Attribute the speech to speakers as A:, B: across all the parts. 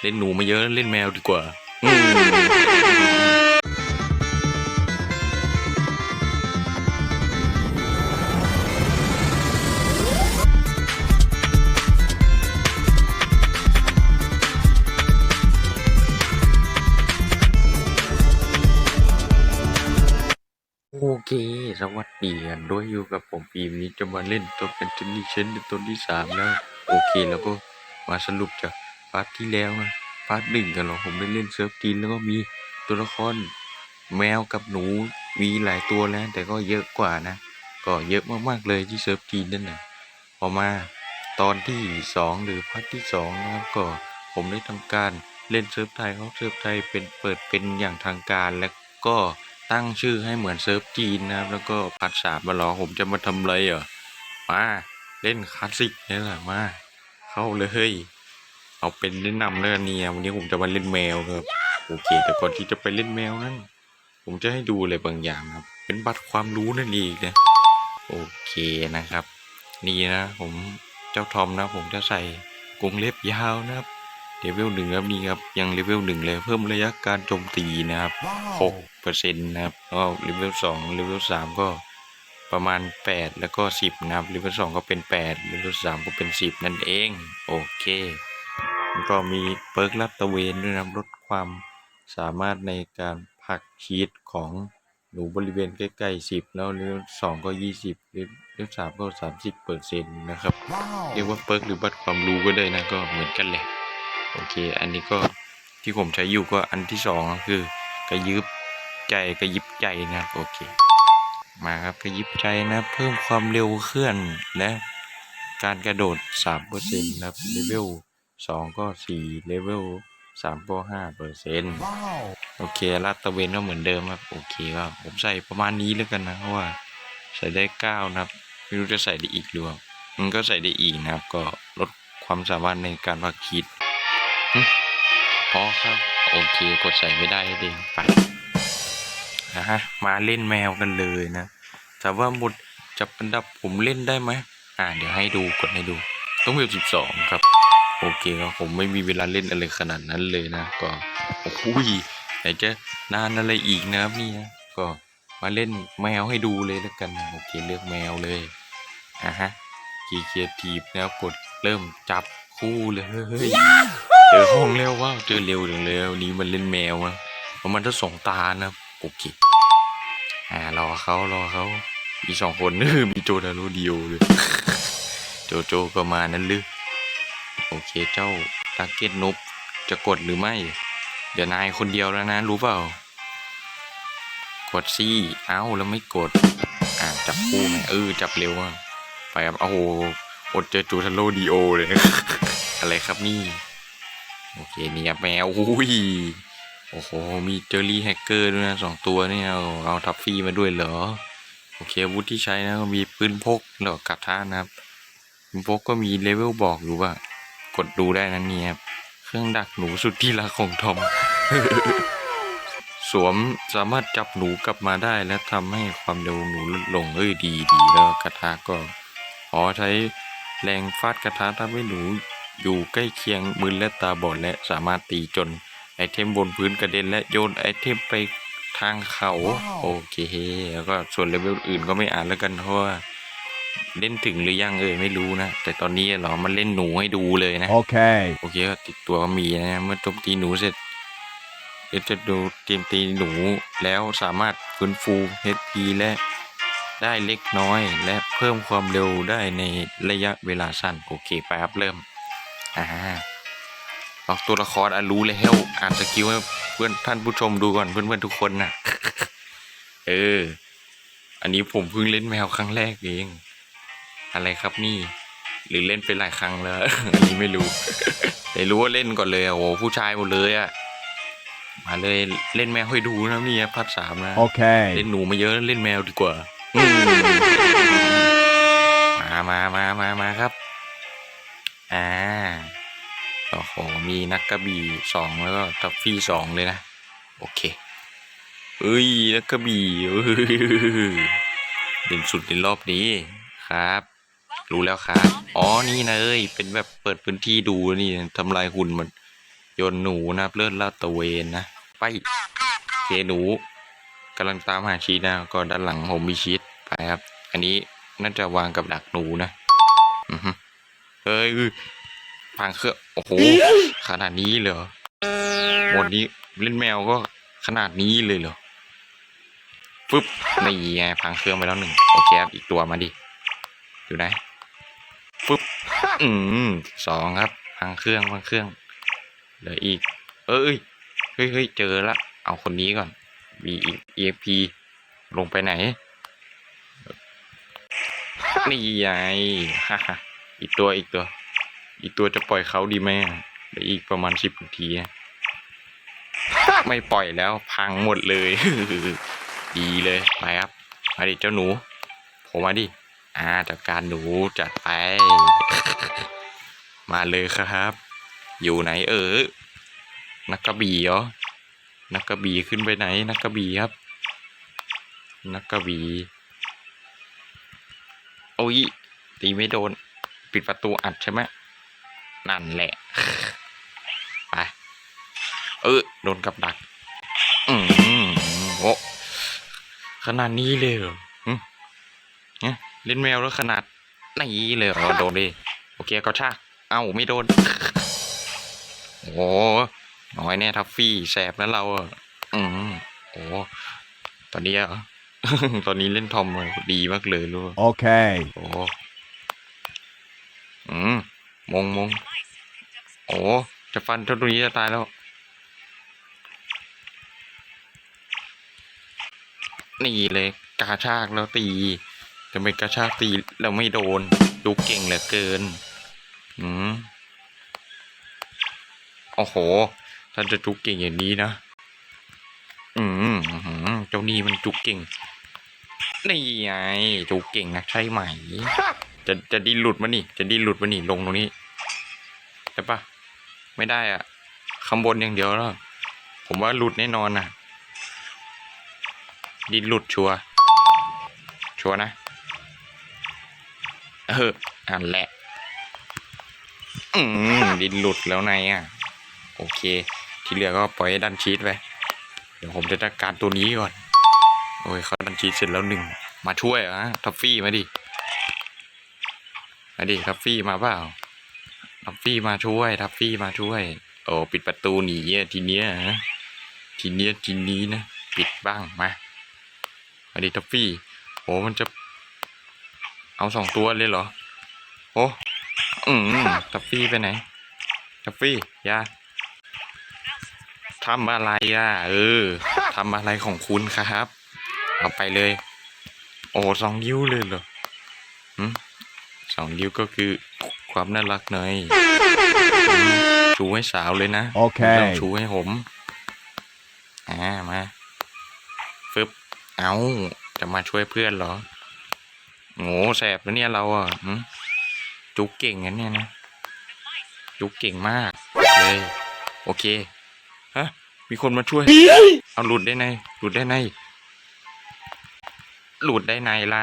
A: เล่นหนูมาเยอะเล่นแมวดีกว่าอืมโอเค สวัสดีกันด้วยอยู่กับผมปีมนี้จะมาเล่นตัวเป็นชนิเช่นตัวที่สามแล้ว โอเคแล้วก็มาสรุปจาก พาร์ทที่แล้วนะพาร์ทหนึ่งกันหรอผมได้เล่นเซิร์ฟจีนแล้วก็มีตัวละครแมวกับหนูมีหลายตัวแล้ว แต่ก็เยอะกว่านะ ก็เยอะมากๆเลยที่เซิร์ฟจีนนั่นนะพอมาตอนที่สองหรือพาร์ทที่สองนะครับก็ผมได้ทำการเล่นเซิร์ฟไทยเขาเซิร์ฟไทยเป็นเปิดเป็นอย่างทางการแล้วก็ตั้งชื่อให้เหมือนเซิร์ฟจีนนะครับ แล้วก็พาร์ทสามมาหรอผมจะมาทำอะไรเหรอมาเล่นคลาสสิกนี่แหละมา เข้าเลย เอาเป็นแนะนำเลยเนี่ยวันนี้ผมจะมาเล่นแมวครับ โอเค แต่ก่อนที่จะไปเล่นแมวนั้น ผมจะให้ดูอะไรบางอย่างครับ เป็นบัตรความรู้นั่นเองนะโอเคนะครับ นี่นะผมเจ้าทอมนะ ผมจะใส่กรงเล็บยาวนะครับเลเวลหนึ่งครับนี่ครับยังเลเวลหนึ่งเลยเพิ่มระยะการโจมตีนะครับหกเปอร์เซ็นต์นะครับแล้วก็เลเวลสองเลเวลสามก็ประมาณแปดแล้วก็สิบนะครับเลเวลสองก็เป็นแปดเลเวลสามก็เป็นสิบนั่นเอง โอเค ก็มีเปิร์กลัดตระเวนด้วยนะครับลดความสามารถในการผลักชีตของหนูบริเวณใกล้ๆสิบแล้วเลเวลสองก็ยี่สิบเลเวลสามก็สามสิบเปอร์เซ็นต์นะครับ เรียกว่าเปิร์กหรือบัตรความรู้ก็ได้นะก็เหมือนกันแหละโอเค อันนี้ก็ที่ผมใช้อยู่ก็อันที่สองก็คือกระยิบใจกระยิบใจนะครับโอเค มาครับกระยิบใจนะเพิ่มความเร็วเคลื่อนและการกระโดด3%นะครับเลเวล 2 ก็ 4 เลเวล 3 ก็5%โอเคลาดตระเวนก็เหมือนเดิมครับโอเคก็ผมใส่ประมาณนี้แล้วกันนะเพราะว่าใส่ได้เก้านะครับ ไม่รู้จะใส่ได้อีกหรือเปล่ามันก็ใส่ได้อีกนะครับ ก็ลดความสามารถในการวักคิดหึพอครับ โอเคกดใส่ไม่ได้เองไปนะฮะมาเล่นแมวกันเลยนะแต่ว่าหมดจับอันดับผมเล่นได้ไหมอ่าเดี๋ยวให้ดูกดให้ดู ต้องเวลสิบสองครับ โอเคครับผมไม่มีเวลาเล่นอะไรขนาดนั้นเลยนะก็โอ้หยไหนจะนานอะไรอีกนะครับเนี่ยก็มาเล่นแมวให้ดูเลยแล้วกันนะโอเคเลือกแมวเลยอะฮะคีเคียทีฟแล้วกดเริ่มจับคู่เลยเจอห้องเร็วว้าเจอเร็วจังเลยวันนี้มันเล่นแมวนะเพราะมันจะส่งตานะโอเคอ่ารอเขารอเขามีสองคนเออมีโจนารุเดียวเลยโจโจก็มานั้นหรือ โอเคเจ้าตาเก็ตนุบจะกดหรือไม่ เดี๋ยวนายคนเดียวแล้วนะ รู้เปล่า กดซี่เอ้าแล้วไม่กด อ่าจับคู่ไงเออจับเร็วอะไปครับโอ้โหอดเจอจูทันโลดีโอเลย อะไรครับนี่ โอเคนี่ครับแมวอุ้ยโอ้โห มีเจอรี่แฮกเกอร์ด้วยนะสองตัวเนี่ยเอาเอาทัฟฟี่มาด้วยเหรอ โอเคอาวุธที่ใช้นะมีปืนพกแล้วก็กระทะนะครับผมพกก็มีเลเวลบอกอยู่ว่า กดดูได้นะเนี่ยครับเครื่องดักหนูสุดที่รักของทอม สวมสามารถจับหนูกลับมาได้และทำให้ความเร็วหนูลดลงเอ้ยดีดีแล้วกระทะก็อ๋อใช้แรงฟาดกระทะทำให้หนูอยู่ใกล้เคียงมือและตาบอดและสามารถตีจนไอเทมบนพื้นกระเด็นและโยนไอเทมไปทางเขา โอเค แล้วก็ส่วนเลเวลอื่นก็ไม่อ่านแล้วกันเพราะว่า เล่นถึงหรือยังเอ่ยไม่รู้นะ แต่ตอนนี้เหรอมันเล่นหนูให้ดูเลยนะ
B: Okay.
A: โอเคก็ติดตัวก็มีนะเมื่อโจมตีหนูเสร็จเดี๋ยวจะดูเตรียมตีหนูแล้วสามารถฟื้นฟู HP และได้เล็กน้อยและเพิ่มความเร็วได้ในระยะเวลาสั้น โอเคไปครับเริ่มอ่าล็อกตัวละครอะรู้แล้วอ่านสกิลให้เพื่อนท่านผู้ชมดูก่อนเพื่อนๆทุกคนนะเออ อันนี้ผมเพิ่งเล่นแมวครั้งแรกเอง อะไรครับนี่ หรือเล่นไปหลายครั้งแล้วอันนี้ไม่รู้แต่รู้ว่าเล่นก่อนเลยอะโอ้โหผู้ชายหมดเลยอะมาเลยเล่นแมวให้ดูนะนี่พัดสามนะ
B: Okay.
A: เล่นหนูมาเยอะเล่นแมวดีกว่าอืมมามามามามาครับ อ่าโอ้โหมีนักกระบี่สองแล้วก็ทัฟฟี่สองเลยนะ โอเคเอ้ยนักกระบี่เอ้ยเด่นสุดในรอบนี้ครับ รู้แล้วครับ อ๋อ นี่นะเอ้ย เป็นแบบเปิดพื้นที่ดูนี่ทำลายหุ่นมัน โยนหนูนะครับเลิศลาดตะเวนนะ ไปเคหนูกำลังตามหาชีนะก็ด้านหลังผมมีชีสไปครับ อันนี้น่าจะวางกับดักหนูนะเฮ้ยพังเครื่องโอ้โห ขนาดนี้เลยเหรอหมดนี้เล่นแมวก็ขนาดนี้เลยเหรอฟึบนี่ไงพังเครื่องไปแล้วหนึ่งโอเคครับอีกตัวมาดิอยู่ไหน ฟึบอืมสองครับพังเครื่องพังเครื่องเหลืออีก เอ้ยเฮ้ยเฮ้ยเจอละ เอาคนนี้ก่อน มีอีก EFP ลงไปไหน นี่ไงฮ่าอีกตัวอีกตัว อีกตัวจะปล่อยเขาดีไหมเดี๋ยวอีกประมาณสิบนาที ไม่ปล่อยแล้วพังหมดเลย ดีเลย ไปครับ มาดิเจ้าหนู ผมมาดิ อ่าจัดการหนูจัดไป มาเลยครับ อยู่ไหนเออ นักกระบี่เหรอ นักกระบี่ขึ้นไปไหน นักกระบี่ครับ นักกระบี่โอ้ยตีไม่โดน ปิดประตูอัดใช่ไหมนั่นแหละ ไป เออโดนกับดัก อืมโอ้ขนาดนี้เลยเหรอ เนี่ยเล่นแมวแล้วขนาดนี้เลยเหรอโดนดิโอเคก็ชากเอ้าไม่โดน โอ้น้อยแน่ทัฟฟี่แสบแล้วเราอะอืมโอ้ตอนนี้อะตอนนี้เล่นทอมดีมากเลยรู้ปะ
B: Okay.
A: โอ้อืมมงมงโอ้จะฟันเท่าตัวนี้จะตายแล้ว นี่เลย กาชากแล้วตี จะเป็นกาชากตีแล้วไม่โดน ดูเก่งเหลือเกินอืมโอ้โหท่านจะจุกเก่งอย่างนี้นะ อืมเจ้านี่มันจุกเก่ง นี่ไงจุกเก่งนะใช่ไหม จะจะดิ้นหลุดมานี่ จะดิ้นหลุดมานี่ลงตรงนี้ใช่ปะไม่ได้อะข้างบนอย่างเดียวแล้ว ผมว่าหลุดแน่นอนนะดินหลุดชัวชัวนะ เอออันแหละ อืมดินหลุดแล้วไงอะ โอเค ที่เหลือก็ปล่อยให้ดันชีตไป เดี๋ยวผมจะจัดการตัวนี้ก่อน โอ้ยเขาดันชีตเสร็จแล้วหนึ่ง มาช่วยอะทัฟฟี่มาดิ มาดิทัฟฟี่มาเปล่า ทัฟฟี่มาช่วย ทัฟฟี่มาช่วย โอ้ปิดประตูหนีทีเนี้ยนะทีเนี้ยทีนี้นะ ปิดบ้างมามาดิทัฟฟี่โอ้มันจะ เอาสองตัวเลยเหรอ โอ้อืมทัฟฟี่ไปไหนทัฟฟี่อยาทำอะไรอะ เออทำอะไรของคุณครับ เอาไปเลย โอ้สองยิ้วเลยเหรอหืมสองนิ้วก็คือความน่ารักหน่อยอืมชูให้สาวเลยนะ
B: โอเค
A: ไม่ต้องชูให้ผมอ่ามาฟึบเอาจะมาช่วยเพื่อนเหรอ โง่แสบแล้วเนี่ยเราอะจุกเก่งกันเนี่ยนะ จุกเก่งมากเลยโอเคฮะมีคนมาช่วย เอาหลุดได้ไงหลุดได้ไงหลุดได้ไงล่ะ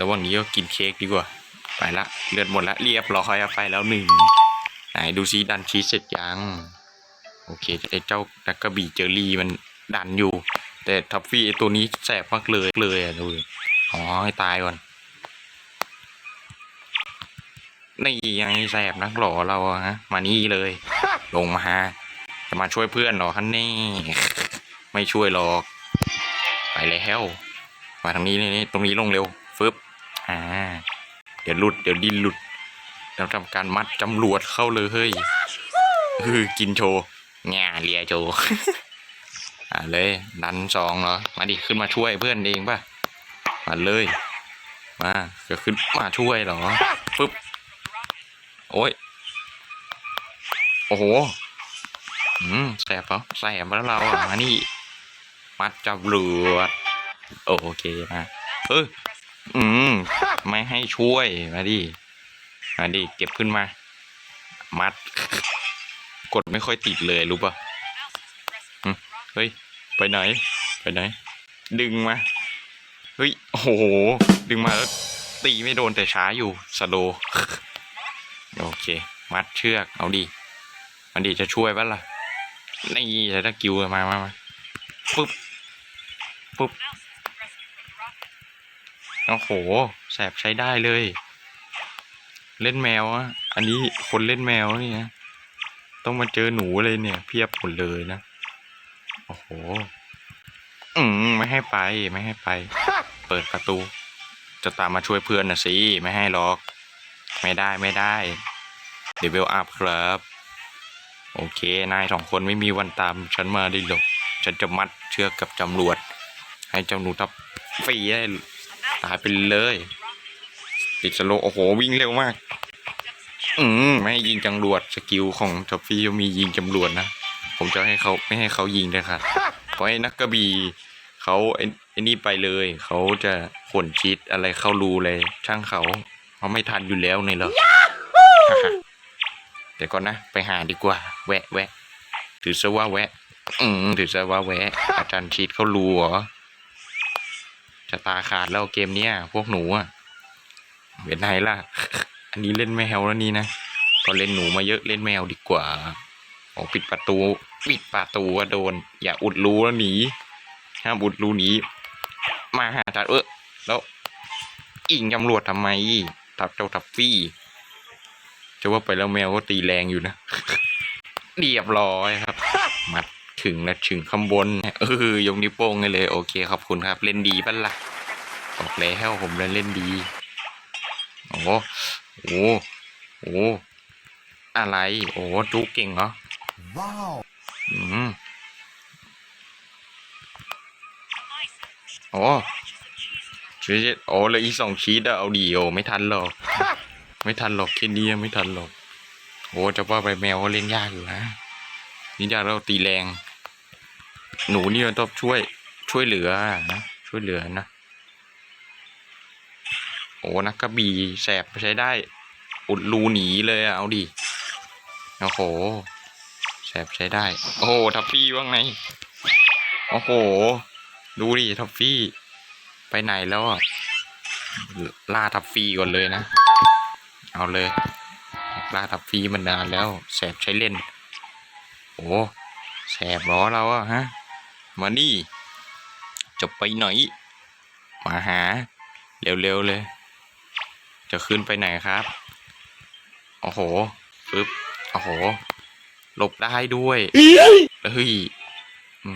A: ระหว่างนี้ก็กินเค้กดีกว่า ไปละเลือดหมดละเรียบร้อยเอาไปแล้วหนึ่งไหนดูซิดันชีสเสร็จยัง โอเคไอ้เจ้าดักกระบี่เจอรี่มันดันอยู่ แต่ทัฟฟี่ไอตัวนี้แสบมากเลยเลยอะดูอ๋อให้ตายก่อนนี่ยังแสบนักหรอเราฮะ มานี่เลย ลงมาฮะจะมาช่วยเพื่อนหรอคันนี่ ไม่ช่วยหรอก ไปแล้วมาทางนี้นี่ตรงนี้ลงเร็วฟึบอ่า เดี๋ยวหลุดเดี๋ยวดิ้นหลุดเราทำการมัดจำรวจเข้าเลยเฮ้ยคือกินโชว์ง่เลียโชว์ อ่าเลยดันสองเหรอมาดิขึ้นมาช่วยเพื่อนเองป่ะมาเลยมาจะขึ้นมาช่วยเหรอฟึบโอ้ยโอ้โหอืมแสบเหรอแสบแล้วเราอะมานี่มัดจับรวจโอเคมาเอออืมไม่ให้ช่วยมาดิมาดิเก็บขึ้นมา มัด กดไม่ค่อยติดเลยรู้ป่ะเฮ้ย ไปไหน ไปไหน ดึงมาเฮ้ยโอ้โห ดึงมาแล้วตีไม่โดนแต่ช้าอยู่สโลโอเค มัดเชือกเอาดิมันดีจะช่วยปะล่ะนี่จะตะกิวมามามาปุ๊บปุ๊บโอ้โหแสบใช้ได้เลย เล่นแมวอะอันนี้คนเล่นแมวนี่นะต้องมาเจอหนูเลยเนี่ย เพียบหมดเลยนะ อ้โห อืมไม่ให้ไปไม่ให้ไป เปิดประตู จะตามมาช่วยเพื่อนนะสิไม่ให้หรอก ไม่ได้ไม่ได้เด v วลอัพครับ โอเคนายสองคนไม่มีวันตาม ฉันมาได้หรอกฉันจะมัดเชือกกับจำรวจ ให้เจ้าหนูทับฟรีได้ตายไปเลยติดสโลว์โอ้โหวิ่งเร็วมาก อืมไม่ให้ยิงจำรวจสกิลของทัฟฟี่จะมียิงจำรวจนะ ผมจะให้เขาไม่ให้เขายิงเลยค่ะเพราะไอ้นักกระบี่เขาไอ้ไอ้นี่ไปเลยเขาจะขนชีตอะไรเข้ารูเลย ช่างเขาเขาไม่ทันอยู่แล้วนี่เหรอเดี๋ยวก่อนนะไปหาดีกว่า แวะแวะถือซะว่าแวะ อืมถือซะว่าแวะ อาจารย์ชีตเขารู้เหรอจะตาขาดแล้วเกมเนี้ยพวกหนูอะเวียนไหนล่ะ อันนี้เล่นแมวแล้วนี่นะก็เล่นหนูมาเยอะเล่นแมวดีกว่า โอ้ปิดประตู ปิดประตูก็โดน อย่าอุดรูแล้วหนีห้ามอุดรูหนีมาหาจารย์เออแล้วอิงตำรวจทำไมทับเจ้าทับฟี่จะว่าไปแล้วแมวก็ตีแรงอยู่นะเรียบร้อยครับ มัดถึงแล้วถึงข้างบนเออยกนิ้วโป้งให้เลย โอเคขอบคุณครับ เล่นดีปะล่ะบอกแล้วผมเล่นเล่นดีโอ้โหโอ้โหอะไร โอ้จุกเก่งเหรอ
B: Wow.
A: อืมโอ้ชีสโอ้เลยอีสองชีสอะเอาดีโอไม่ทันหรอก ไม่ทันหรอกแค่นี้ยังไม่ทันหรอกโอ้จะว่าไปแมวก็เล่นยากอยู่นะนี่ยากเราตีแรง หนูนี่มันต้องช่วย ช่วยเหลือนะช่วยเหลือนะโอ้นักกระบี่แสบใช้ได้ อุดรูหนีเลยอะเอาดิโอ้โห แสบใช้ได้ โอ้โหทัฟฟี่ว่างไง โอ้โห ดูดิทัฟฟี่ ไปไหนแล้วอะล่าทัฟฟี่ก่อนเลยนะ เอาเลยล่าทัฟฟี่มันนานแล้วแสบใช้เล่น โอ้แสบเหรอเราอะฮะ มานี่จะไปไหน มาหา เร็วๆเลย จะขึ้นไปไหนครับ โอ้โหปึ๊บ โอ้โห หลบได้ด้วยเฮ้ยอื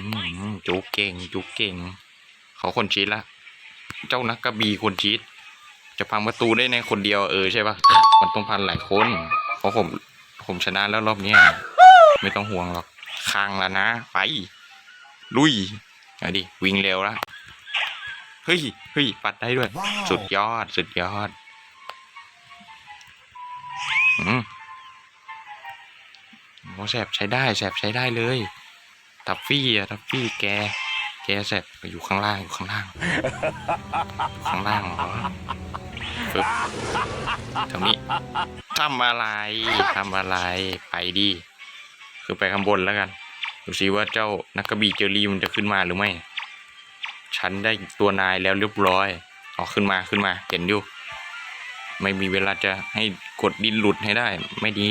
A: มจุกเก่งจุกเก่ง เขาคนชีดละ เจ้านักกระบีคนชีดจะพังประตูได้ในคนเดียวเออใช่ปะมันต้องพันหลายคนเพราะผมผมชนะแล้วรอบเนี้ยไม่ต้องห่วงหรอกค้างแล้วนะ ไปลุยเอาดิวิ่งเร็วละเฮ้ยเฮ้ยปัดได้ด้วย
B: Wow.
A: สุดยอดสุดยอด อืม โอ้แสบใช้ได้แสบใช้ได้เลยทัฟฟี่อะทัฟฟี่แก แกแสบอยู่ข้างล่างอยู่ข้างล่าง ข้างล่างเหรอปึ๊บทางนี้ทำอะไรทำอะไรไปดิคือไปข้างบนแล้วกันดูสิว่าเจ้านักกระบี่เจอรี่มันจะขึ้นมาหรือไม่ฉันได้ตัวนายแล้วเรียบร้อยออกขึ้นมาขึ้นมาเห็นอยู่ ไม่มีเวลาจะให้กดดินหลุดให้ได้ ไม่ดี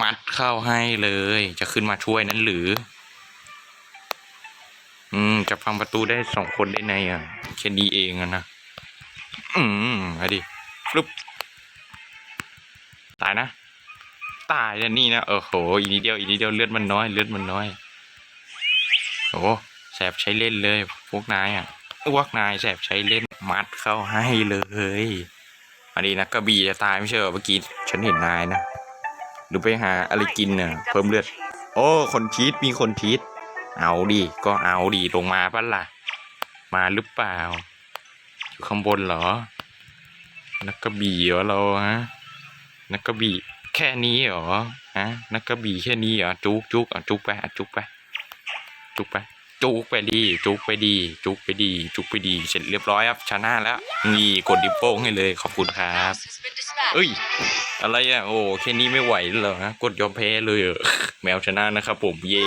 A: มัดเข้าให้เลย จะขึ้นมาช่วยนั้นหรือ อืม จะพังประตูได้สองคนได้ไงอะแค่นี้เองนะ อืมเอาดิฟลุปตายนะ ตายแล้วนี่นะเออโห อีนิดเดียว อีนิดเดียวเลือดมันน้อย เลือดมันน้อย โอ้แสบใช้เล่นเลย พวกนายอะพวกนายแสบใช้เล่นมัดเข้าให้เลย อันนี้นะกระบี่จะตายไม่ใช่เหรอเมื่อกี้ฉันเห็นนายนะ หรือไปหาอะไรกินน่ะเพิ่มเลือด โอ้ คนชีตมีคนชีตเอาดิก็เอาดิลงมาปะล่ะ มาหรือเปล่า อยู่ข้างบนเหรอ นักกระบี่เหรอเราฮะ นักกระบี่แค่นี้เหรอฮะ นักกระบี่แค่นี้เหรอจุกจุกอะจุกไปอะจุกไปจุกไป จุกไปดี จุกไปดี จุกไปดี จุกไปดี เสร็จเรียบร้อยครับชนะแล้วนี่กดดิวโป้งให้เลยขอบคุณครับเอ้ย อะไรอะโอ้แค่นี้ไม่ไหวเหรอฮะกดยอมแพ้เลยแมวชนะนะครับผมเย่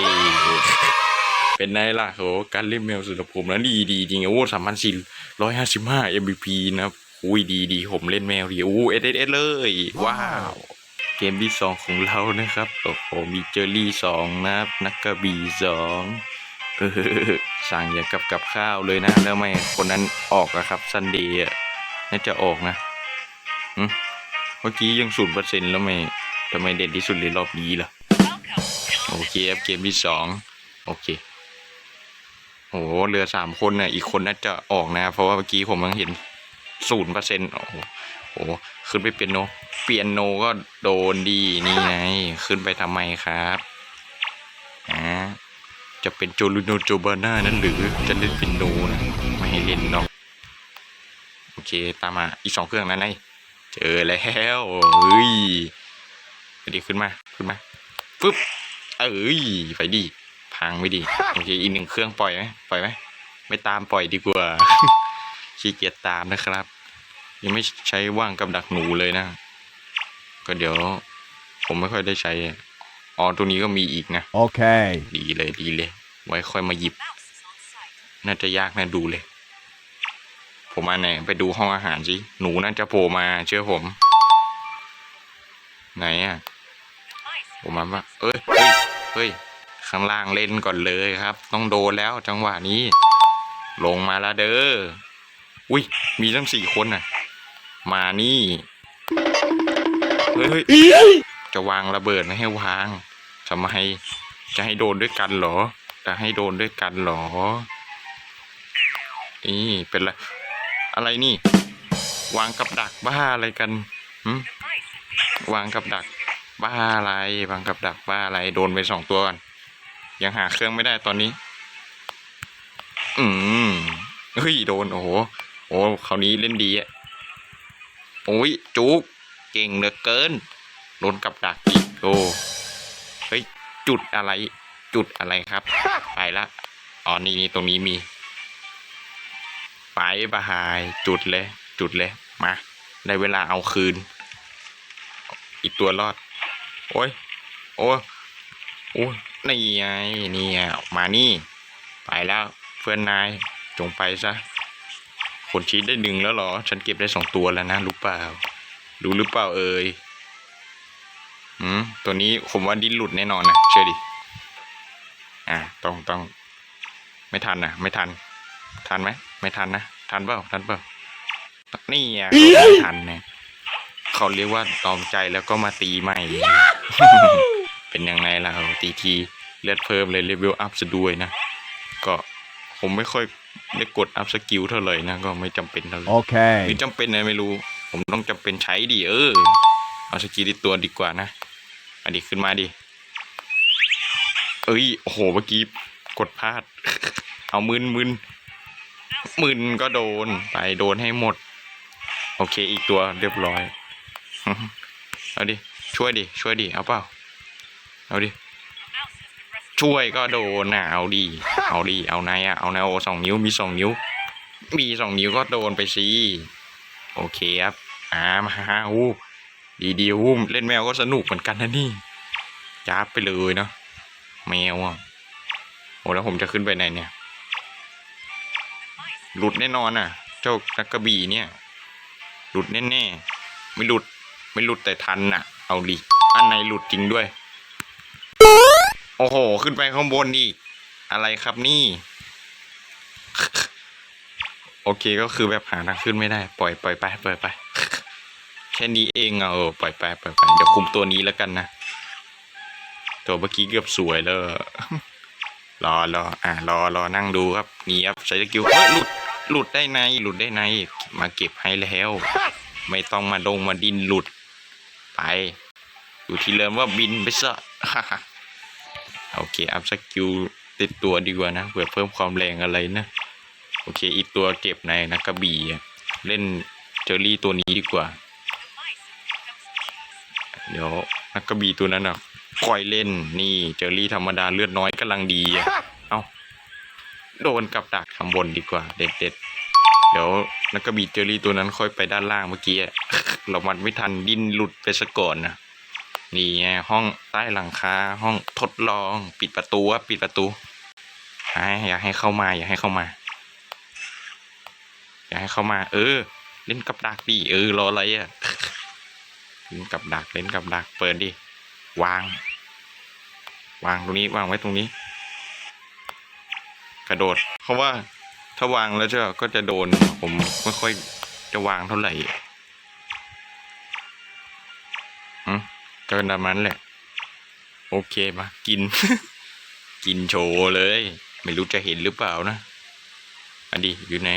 A: เป็นไงล่ะโหการเล่นแมวสุดผมนะดีดีจริงโอ้สามพันสี่ร้อยห้าสิบห้า MVP นะครับอุ้ยดีดีผมเล่นแมวดีอู้เอสเอสเลย ว้าวเกมที่สองของเรานะครับ โอ้โห มีเจอรี่สองนะครับ นักกระบี่สอง สั่งอย่างกับกับข้าวเลยนะ แล้วไม่คนนั้นออกอะครับ ซันดย์อะน่าจะออกนะเมื่อกี้ยังศูนย์เปอร์เซ็นต์แล้วไม่ทำไมเด่นที่สุดในรอบนี้ล่ะ โอเคครับเกมที่สองโอเคโอ้โหเหลือสามคนน่ะอีกคนน่าจะออกนะ เพราะว่าเมื่อกี้ผมยังเห็นศูนย์เปอร์เซ็นต์โอ้โหโอ้ขึ้นไปเปียโน เปียโนก็โดนดีนี่ไง ขึ้นไปทำไมครับ จะเป็นโจลูโนโจบาน่านั้นหรือจะเล่นเปียโนนะไม่ให้เล่นหรอกโอเคตามมาอีกสองเครื่องนั้นไงเจอแล้วเฮ้ยไปดีขึ้นมาขึ้นมาฟึบเอ้ยไปดีพังไม่ดีโอเคอีกหนึ่งเครื่องปล่อยไหมปล่อยไหมไม่ตามปล่อยดีกว่าขี้เกียจตามนะครับ ยังไม่ใช้ว่างกับดักหนูเลยนะ ก็เดี๋ยว ผมไม่ค่อยได้ใช้ อะอ๋อตัวนี้ก็มีอีกนะ
B: Okay.
A: ดีเลยดีเลย ไว้ค่อยมาหยิบ น่าจะยากนะดูเลย ผมมาไหนไปดูห้องอาหารสิหนูน่าจะโผล่มาเชื่อผม ไหนอะผมมาว่าเอ้ยเฮ้ยเฮ้ยข้างล่างเล่นก่อนเลยครับ ต้องโดนแล้วจังหวะนี้ ลงมาแล้วเด้ออุ้ยมีตั้งสี่คนน่ะ มานี่เฮ้ยเฮ้ย จะวางระเบิดไม่ให้วางทำไมจะให้โดนด้วยกันหรอ จะให้โดนด้วยกันหรอ นี่เป็นไรอะไรนี่ วางกับดักบ้าอะไรกันหึวางกับดักบ้าอะไรวางกับดักบ้าอะไรโดนไปสองตัวก่อนยังหาเครื่องไม่ได้ตอนนี้ อืมเฮ้ยโดนโอ้โหโอ้คราวนี้เล่นดีอะโอ้ยจุกเก่งเหลือเกิน โดนกับดักอีกโอ้เฮ้ยจุดอะไร จุดอะไรครับ ไปละอ๋อนี่นี่ตรงนี้มีไปบหาย จุดเลย จุดเลย มาได้เวลาเอาคืน อีกตัวรอด โอ้ย โอ้โอ้นี่ไงนี่ไงมานี่ ไปแล้วเพื่อนนายจงไปซะคนชี้ได้หนึ่งแล้วเหรอ ฉันเก็บได้สองตัวแล้วนะรู้เปล่า รู้หรือเปล่าเอ่ย อืมตัวนี้ผมว่าดิ้นหลุดแน่นอนนะเชื่อดิ อ่าต้องต้อง ไม่ทันนะไม่ทัน ทันไหมไม่ทันนะทันเปล่าทันเปล่านี่อะเขาไม่ทันเนี่ยเขาเรียกว่าตอมใจแล้วก็มาตีใหม่ เป็นยังไงล่ะตีทีเลือดเพิ่มเลยเลเวลอัพซะด้วยนะ ก็ผมไม่ค่อยได้กดอัพสกิลเท่าไหร่นะก็ไม่จำเป็นเท่าไหร่หรือ
B: Okay.
A: จำเป็นนะไม่รู้ ผมต้องจำเป็นใช้ดิเออ เอาสกิลที่ตัวดีกว่านะ มาดิขึ้นมาดิ เอ้ย โอ้โห เมื่อกี้กดพลาด เอามืนมืนมืนก็โดน ไปโดนให้หมด โอเค อีกตัวเรียบร้อย เอาดิ ช่วยดิ ช่วยดิ เอาเปล่า เอาดิ ช่วยก็โดนนะเอาดีเอาดีเอาไหนอะเอาแนวสองนิ้ว มีสองนิ้ว มีสองนิ้วก็โดนไปสิ โอเคครับ อ่ามาอู้ ดีดีๆอู้เล่นแมวก็สนุกเหมือนกันนะนี่จับไปเลยเนาะแมวอะโอ้แล้วผมจะขึ้นไปไหนเนี่ย หลุดแน่นอนอะ เจ้านักกระบี่เนี่ย หลุดแน่ๆไม่หลุดไม่หลุดแต่ทันน่ะ เอาดิอันไหนหลุดจริงด้วย โอ้โห ขึ้นไปข้างบนอีก อะไรครับนี่ โอเคก็คือแบบหาทางขึ้นไม่ได้ ปล่อยปล่อยไปปล่อยไป แค่นี้เองอะเออปล่อยไปปล่อยไปเดี๋ยวคุมตัวนี้แล้วกันนะตัวเมื่อกี้เกือบสวยแล้วรอรออ่ารอรอนั่งดูครับนี่ครับใช้สกิลเฮ้ยหลุดหลุดได้ในหลุดได้ในมาเก็บให้แล้วไม่ต้องมาดงมาดินหลุดไปอยู่ที่เริ่มว่าบินไปซะโอเคอัพสกิลติดตัวดีกว่านะเผื่อเพิ่มความแรงอะไรนะโอเคอีกตัวเก็บในนักระบี่เล่นเจอรี่ตัวนี้ดีกว่า เดี๋ยวนักกระบี่ตัวนั้นอะคอยเล่นนี่เจอรี่ธรรมดาเลือดน้อยกำลังดีอะเอ้าโดนกับดักข้างบนดีกว่า เด็ดเด็ดๆเดี๋ยวนักกระบี่เจอรี่ตัวนั้นค่อยไปด้านล่างเมื่อกี้อะเรามันไม่ทันดิ้นหลุดไปซะก่อนนะนี่ไงห้องใต้หลังคาห้องทดลองปิดประตูอะปิดประตูให้อย่าให้เข้ามา อย่าให้เข้ามา อย่าให้เข้ามา เออ เล่นกับดักดิเออรออะไรอะ เล่นกับดักเล่นกับดักเปิดดิวาง วางตรงนี้วางไว้ตรงนี้ กระโดด เพราะว่าถ้าวางแล้วจะก็จะโดนผมไม่ค่อยจะวางเท่าไหร่อืมก็ประมาณนั้นแหละ โอเคมากิน กินโชว์เลย ไม่รู้จะเห็นหรือเปล่านะมาดิอยู่ไหน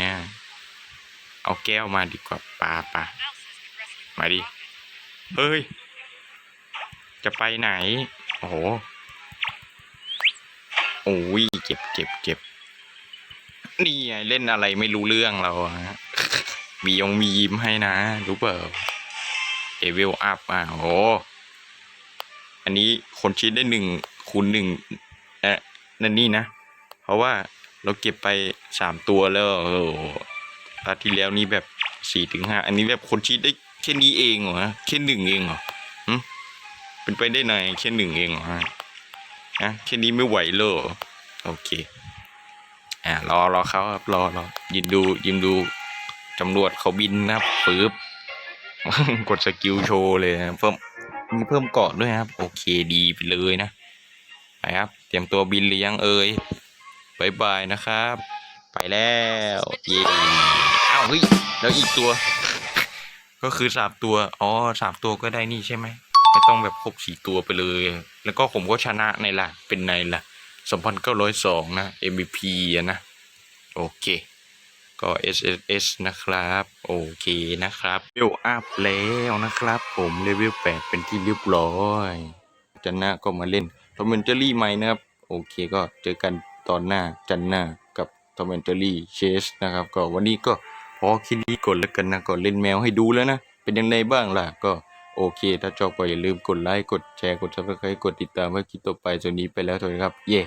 A: เอาแก้วมาดีกว่าปาปามาดิ เฮ้ย จะไปไหน โอ้โห โอ้ยเจ็บเจ็บเจ็บ นี่ไงเล่นอะไรไม่รู้เรื่องเราฮะ มียงมียิ้มให้นะ รู้เปล่าเอเวลอัพอะโอ้อันนี้คนชีดได้หนึ่งคูณหนึ่งเอ๊ะนั่นนี่นะ เพราะว่าเราเก็บไปสามตัวแล้วโอ้ตาที่แล้วนี่แบบสี่ถึงห้าอันนี้แบบคนชีดได้ ค่นี้เองเหรอแค่หนึ่งเองเหรอเป็นไปได้ไงแค่หนึ่งเองเหรอฮะแค่นี้ไม่ไหวเลยโอเคอ่ารอรอเขาครับรอรอยินดูยินดูตำรวจเขาบินนะครับปึ๊บกดสกิลโชว์เลยนะเพิ่มมีเพิ่มเกาะด้วยครับ โอเคดีไปเลยนะไปครับ เตรียมตัวบินหรือยังเอ่ยบายบายนะครับ ไปแล้ว เย้อ้าวเฮ้ยแล้วอีกตัว ก็คือสามตัว อ๋อสามตัวก็ได้นี่ใช่ไหม ไม่ต้องแบบครบสี่ตัวไปเลย แล้วก็ผมก็ชนะในละเป็นในละสองพันเก้าร้อยสองนะ MVP นะ โอเค ก็ SSS นะครับ โอเคนะครับเลเวลอัพแล้วนะครับ ผมเลเวล8เป็นที่เรียบร้อยจันหน้าก็มาเล่นทอมเมนเจอรี่ใหม่นะครับ โอเคก็เจอกันตอนหน้าจันหน้ากับทอมเมนเจอรี่เชสนะครับ ก็วันนี้ก็ อคิปนี้ก่อนแล้วกันนะก็เล่นแมวให้ดูแล้วนะ เป็นยังไงบ้างล่ะ ก็โอเค ถ้าชอบก็อย่าลืมกดไลค์ กดแชร์ กดซับสไครต์กดติดตามไว้คลิปต่อไปส่วนนี้ไปแล้วสวัสดีครับ เย่